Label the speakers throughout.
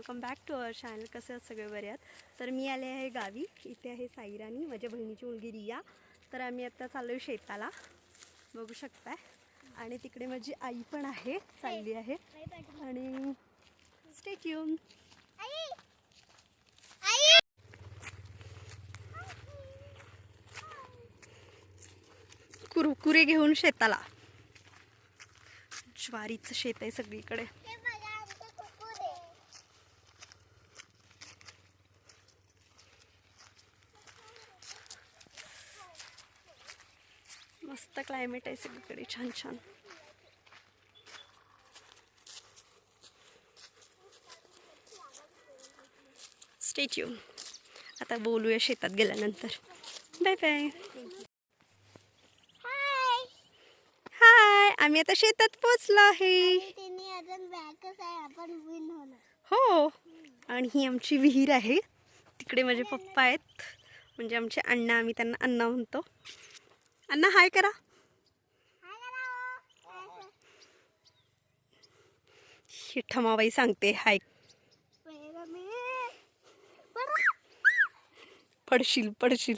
Speaker 1: Welcome back to our channel. कसे आहात सगळे? बरे आहात? तर मी आले आहे गावी. इथे आहे साईराणी माझ्या बहिणीची मुलगी रिया. तर आम्ही आता चाललो आहे शेताला. बघू शकताय. आणि तिकडे माझी आई पण आहे चालली आहे. आणि स्टेट कुरकुरे घेऊन शेताला. ज्वारीचं शेत आहे सगळीकडे. मस्त क्लायमेट आहे सगळीकडे छान छान. स्टेच्यू आता बोलूया शेतात गेल्यानंतर. बाय बाय
Speaker 2: हाय
Speaker 1: हाय आम्ही आता शेतात पोचलो आहे. हो आणि ही आमची विहीर आहे. तिकडे माझे पप्पा आहेत. म्हणजे आमचे अण्णा आम्ही त्यांना अण्णा म्हणतो. अण्णा हाय करा. ठमाबाई सांगते हाय. पडशील पडशील.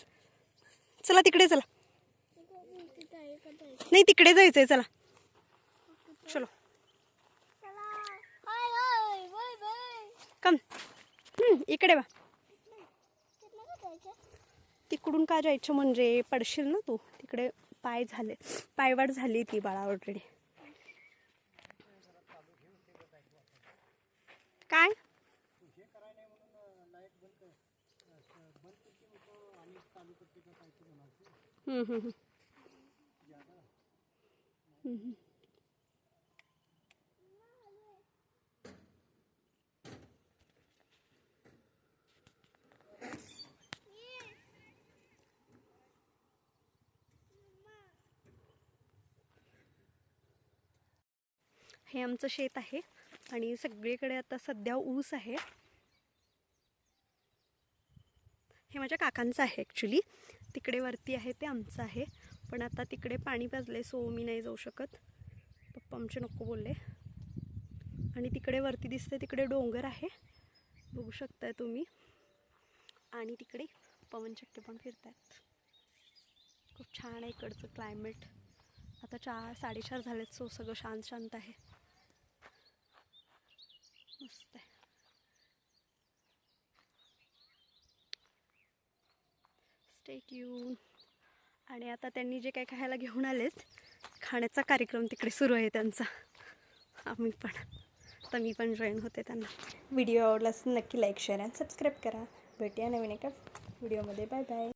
Speaker 1: चला तिकडे चला. नाही तिकडे जायचंय चला. चलो. कम. इकडे बा तिकडून का जायचं म्हणजे? पडशील ना तू? तिकडे पाय झाले. पायवाट झाली ती बाळा ऑलरेडी काय? हम्म, हम्म, हम्म. हे आमचं शेत आहे आणि सगळीकडे आता सध्या ऊस आहे. हे माझ्या काकांचं आहे ॲक्च्युली तिकडे वरती आहे ते आमचं आहे. पण आता तिकडे पाणी पाजले सो मी नाही जाऊ शकत. पप्पा आमचे नको बोलले. आणि तिकडे वरती दिसते तिकडे डोंगर आहे. बघू शकताय तुम्ही. आणि तिकडे पवनचक्के पण फिरतायत. खूप छान आहे इकडचं क्लायमेट आता चार साडेचार झालेत सो सगळं शांत शांत आहे. मस्त आहे स्टेट यू आणि आता त्यांनी जे काही खायला घेऊन आलेत खाण्याचा कार्यक्रम तिकडे सुरू आहे त्यांचा. आम्ही पण. तर मी पण जॉईन होते त्यांना. व्हिडिओ आवडला असेल नक्की लाईक शेअर अँड सबस्क्राईब करा. भेटूया नवीन एका व्हिडिओमध्ये बाय बाय